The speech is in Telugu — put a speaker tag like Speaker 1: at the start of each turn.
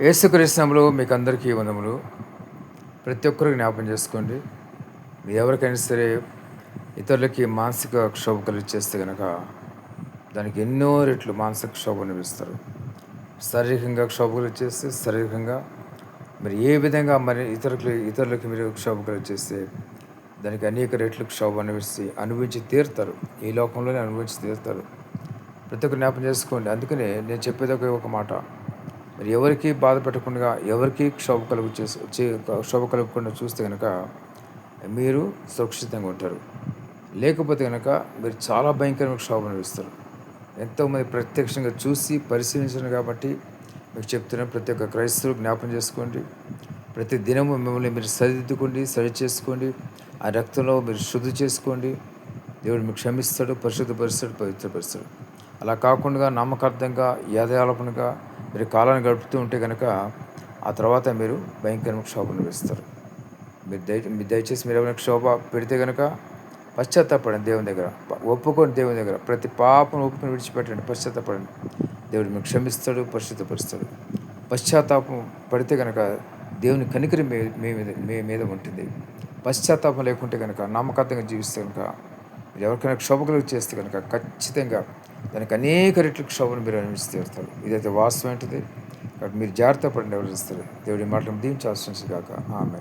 Speaker 1: యేసుకృష్ణంలో మీకు అందరికీ వందములు ప్రతి ఒక్కరు జ్ఞాపం చేసుకోండి. మీరు ఎవరికైనా సరే ఇతరులకి మానసిక క్షోభ కలిగి చేస్తే కనుక దానికి ఎన్నో రెట్లు మానసిక క్షోభ అనిపిస్తారు శారీరకంగా క్షోభ కలిగి చేస్తే శారీరకంగా మరి ఏ విధంగా మరి ఇతరులకి ఇతరులకి మీరు క్షోభ కలిగి చేస్తే దానికి అనేక రెట్లు క్షోభ అనిపిస్తే అనుభవించి తీరుతారు. ఈ లోకంలోనే అనుభవించి తీరుతారు. ప్రతి ఒక్క జ్ఞాపం చేసుకోండి. అందుకనే నేను చెప్పేది ఒక మాట. మరి ఎవరికి బాధ పెట్టకుండా ఎవరికి క్షోభ కలుగు చేసి క్షోభ కలుగకుండా చూస్తే కనుక మీరు సురక్షితంగా ఉంటారు. లేకపోతే కనుక మీరు చాలా భయంకరమైన క్షోభ అనిపిస్తారు ఎంతోమంది ప్రత్యక్షంగా చూసి పరిశీలించారు కాబట్టి మీకు చెప్తున్న ప్రతి ఒక్క క్రైస్తవులు జ్ఞాపం చేసుకోండి. ప్రతి దినము మిమ్మల్ని మీరు సరిదిద్దుకోండి సరి చేసుకోండి. ఆ రక్తంలో మీరు శుద్ధి చేసుకోండి. దేవుడు మీకు క్షమిస్తాడు పరిశుద్ధపరుస్తాడు పవిత్రపరుస్తాడు. అలా కాకుండా నమ్మకార్థంగా యాదయాలపనగా మీరు కాలాన్ని గడుపుతూ ఉంటే కనుక ఆ తర్వాత మీరు భయంకరమైన క్షోభను వేస్తారు మీరు దయ మీరు దయచేసి మీరు ఏమైనా క్షోభ పెడితే కనుక పశ్చాత్తాపడండి దేవుని దగ్గర. ఒప్పుకోండి దేవుని దగ్గర. ప్రతి పాపను ఒప్పుకొని విడిచిపెట్టండి. పశ్చాత్తాపడండి. దేవుడు మీకు క్షమిస్తాడు పరిశుద్ధపరుస్తాడు. పశ్చాత్తాపం పడితే కనుక దేవుని కనికరి మీ మీద మీ మీద ఉంటుంది. పశ్చాత్తాపం లేకుంటే కనుక నమ్మకార్థంగా జీవిస్తే కనుక మీరు ఎవరికైనా క్షోభ కలుగు చేస్తే కనుక ఖచ్చితంగా దానికి అనేక రెట్లు క్షోభను మీరు అనుభవించి తీరుతారు ఇదైతే వాస్తవం ఏంటిది? కాబట్టి మీరు జాగ్రత్త పడిన ఎవరు చేస్తారు? దేవుడి మాటలు దీవించాల్సి కాక ఆమె